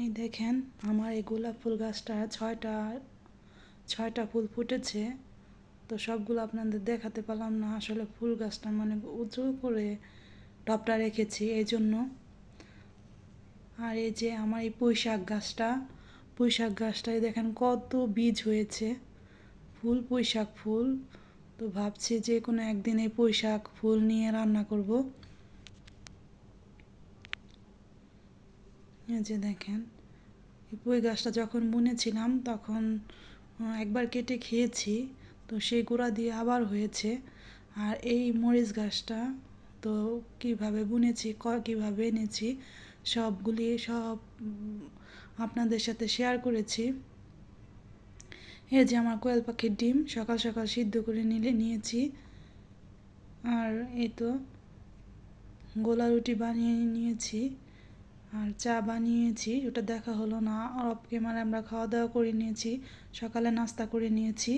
এই দেখেন, আমার এই গোলাপ ফুল গাছটা ছয়টা ছয়টা ফুল ফুটেছে। তো সবগুলো আপনাদের দেখাতে পারলাম না, আসলে ফুল গাছটা মানে উঁচু করে টপটা রেখেছি এই জন্য আর এই যে আমার এই পুঁই শাক গাছটা পুঁই শাক গাছটায় দেখেন কত বীজ হয়েছে। ফুল পুঁই শাক ফুল। তো ভাবছি যে কোনো একদিন এই পুঁই শাক ফুল নিয়ে রান্না করব। যে দেখেন, এই পুঁই গাছটা যখন বুনেছিলাম, তখন একবার কেটে খেয়েছি, তো সেই গোড়া দিয়ে আবার হয়েছে। আর এই মরিচ গাছটা তো কীভাবে বুনেছি, ক- কীভাবে এনেছি, সবগুলি সব আপনাদের সাথে শেয়ার করেছি। এই যে আমার কোয়েল পাখির ডিম, সকাল সকাল সিদ্ধ করে নিলে, নিয়েছি। আর এই তো গোলা রুটি বানিয়ে নিয়েছি। আর চা বানিয়েছি, ওটা দেখা হলো না। অফ ক্যামেরা আমরা খাওয়া দাওয়া করে নিয়েছি, সকালে নাস্তা করে নিয়েছি।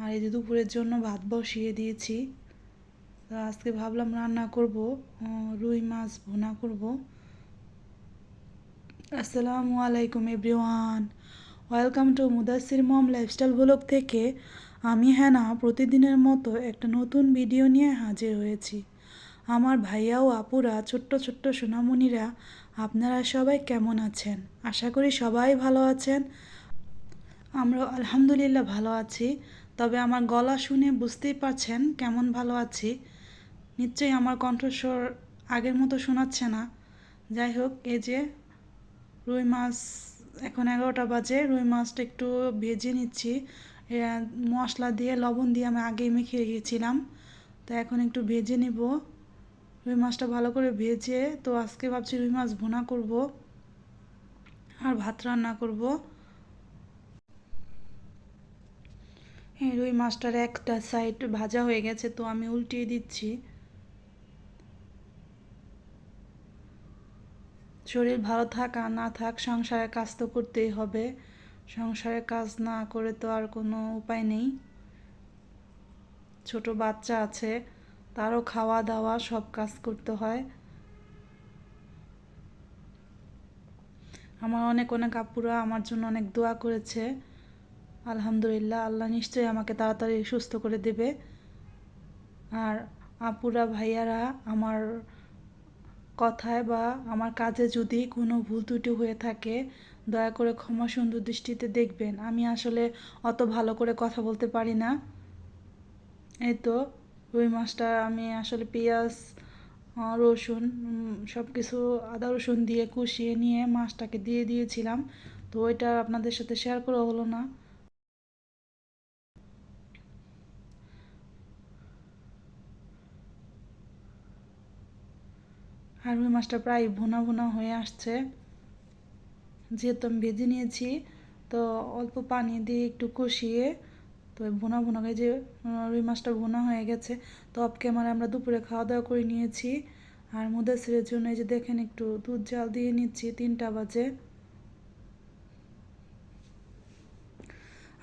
আর এই যে দুপুরের জন্য ভাত বসিয়ে দিয়েছি। তো আজকে ভাবলাম রান্না করব রুই মাছ ভুনা করব। আসসালামু আলাইকুম everyone. Welcome to Mudassir mom lifestyle blog থেকে। আমি হ্যানা প্রতিদিনের মতো একটা নতুন ভিডিও নিয়ে হাজির হয়েছি। আমার ভাইয়া ও আপুরা, ছোট্ট ছোট্ট সোনামণিরা, আপনারা সবাই কেমন আছেন? আশা করি সবাই ভালো আছেন। আমরা আলহামদুলিল্লাহ ভালো আছি। তবে আমার গলা শুনে বুঝতেই পারছেন কেমন ভালো আছি। নিশ্চয়ই আমার কণ্ঠস্বর আগের মতো শোনাচ্ছে না। যাই হোক, এই যে রুই মাছ, এখন এগারোটা বাজে, রুই মাছটা একটু ভেজে নিচ্ছি। মশলা দিয়ে, লবণ দিয়ে আমি আগে মেখে রেখেছিলাম। তো এখন একটু ভেজে নিব। রুই মাছটা ভালো করে ভেজে, তো আজকে ভাবছি রুই মাছ ভোনা করব আর ভাত রান্না করব। এই রুই মাছটার একটা সাইড ভাজা হয়ে গেছে, তো আমি উল্টিয়ে দিচ্ছি। শরীর ভালো থাক আর না থাক, সংসারের কাজ তো করতেই হবে। সংসারের কাজ না করে তো আর কোনো উপায় নেই। ছোট বাচ্চা আছে তারও খাওয়া দাওয়া, সব কাজ করতে হয়। আমার অনেক অনেক আপুরা আমার জন্য অনেক দোয়া করেছে। আলহামদুলিল্লাহ, আল্লাহ নিশ্চয়ই আমাকে তাড়াতাড়ি সুস্থ করে দেবে। আর আপুরা, ভাইয়ারা, আমার কথায় বা আমার কাজে যদি কোনো ভুল ত্রুটি হয়ে থাকে, দয়া করে ক্ষমা সুন্দর দৃষ্টিতে দেখবেন। আমি আসলে অত ভালো করে কথা বলতে পারি না। এই তো রুই মাছটা আমি আসলে পেঁয়াজ রসুন সব কিছু আদা রসুন দিয়ে কষিয়ে নিয়ে মাছটাকে দিয়ে দিয়েছিলাম। তো ওইটা আপনাদের সাথে শেয়ার করা হলো না। আর রুই মাছটা প্রায় ভুনা ভুনা হয়ে আসছে। যেহেতু আমি ভেজে নিয়েছি, তো অল্প পানি দিয়ে একটু কষিয়ে তো ভুনা ভুনা যে রুই মাছটা ভুনা হয়ে গেছে, তো অফ ক্যামেরা আমরা দুপুরে খাওয়া দাওয়া করে নিয়েছি। আর মুদাসিরের জন্য এই যে দেখেন একটু দুধ জাল দিয়ে নিচ্ছি, তিনটা বাজে।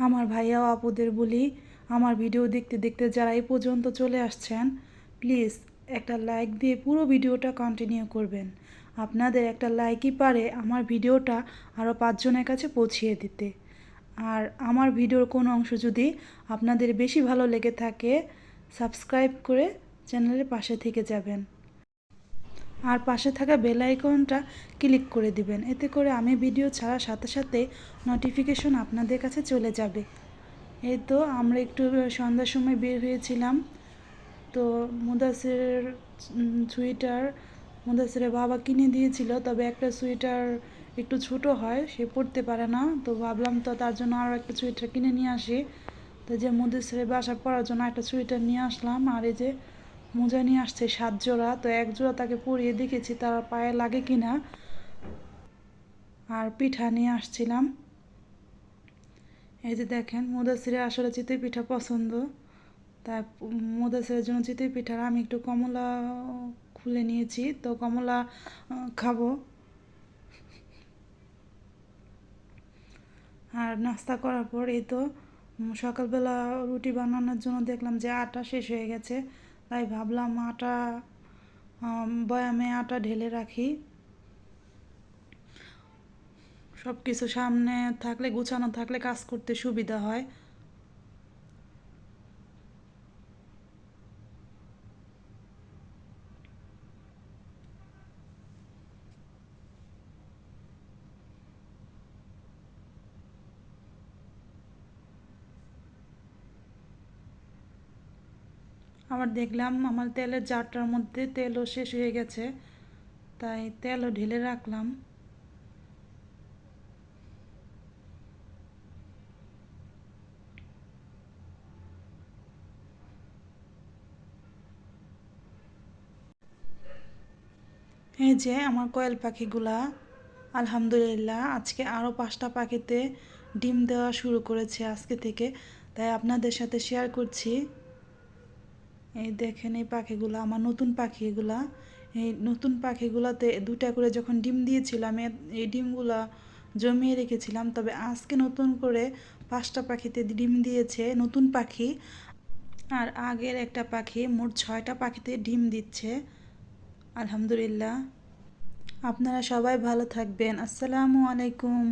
আমার ভাইয়া আপুদের বলি, আমার ভিডিও দেখতে দেখতে যারা এই পর্যন্ত চলে আসছেন, প্লিজ একটা লাইক দিয়ে পুরো ভিডিওটা কন্টিনিউ করবেন। আপনাদের একটা লাইকই পারে আমার ভিডিওটা আরও পাঁচজনের কাছে পৌঁছিয়ে দিতে। আর আমার ভিডিওর কোনো অংশ যদি আপনাদের বেশি ভালো লেগে থাকে সাবস্ক্রাইব করে চ্যানেলের পাশে থেকে যাবেন। আর পাশে থাকা বেল আইকনটা ক্লিক করে দিবেন। এতে করে আমি ভিডিও ছাড়ার সাথে সাথে নোটিফিকেশন আপনাদের কাছে চলে যাবে। এই তো আমরা একটু সন্ধ্যার সময় বের হয়েছিলাম। তো মুদাসের সুইটার মুদাসের বাবা কিনে দিয়েছিল। তবে একটা সোয়েটার একটু ছোট হয়, সে পরতে পারে না। তো ভাবলাম তো তার জন্য আরও একটা সোয়েটার কিনে নিয়ে আসি। তো যে মুদাসিরের বাসা পরার জন্য একটা সোয়েটার নিয়ে আসলাম। আর এই যে মোজা নিয়ে আসছে সাত জোড়া। তো এক জোড়া তাকে পরিয়ে দেখেছি তার পায়ে লাগে কিনা। আর পিঠা নিয়ে আসছিলাম। এই যে দেখেন মুদাসিরের আসলে চিতই পিঠা পছন্দ। তাই মুদাসিরের জন্য চিতই পিঠার আমি একটু কমলা খুলে নিয়েছি। তো কমলা খাব। আর নাস্তা করার পর এই তো সকালবেলা রুটি বানানোর জন্য দেখলাম যে আটা শেষ হয়ে গেছে। তাই ভাবলাম আটা বয়ামে আটা ঢেলে রাখি। সব কিছু সামনে থাকলে, গুছানো থাকলে কাজ করতে সুবিধা হয়। আবার দেখলাম আমার তেলের জারটার মধ্যে তেলও শেষ হয়ে গেছে, তাই তেলও ঢেলে রাখলাম। এই যে আমার কোয়েল পাখিগুলা, আলহামদুলিল্লাহ আজকে আরও পাঁচটা পাখিতে ডিম দেওয়া শুরু করেছে আজকে থেকে, তাই আপনাদের সাথে শেয়ার করছি। এই দেখেন এই পাখিগুলো, আমার নতুন পাখি এগুলা এই নতুন পাখিগুলোতে দুটা করে যখন ডিম দিয়েছিলাম এই ডিমগুলা জমিয়ে রেখেছিলাম। তবে আজকে নতুন করে পাঁচটা পাখিতে ডিম দিয়েছে নতুন পাখি। আর আগের একটা পাখি মোট ছয়টা পাখিতে ডিম দিচ্ছে। আলহামদুলিল্লাহ। আপনারা সবাই ভালো থাকবেন। আসসালামু আলাইকুম।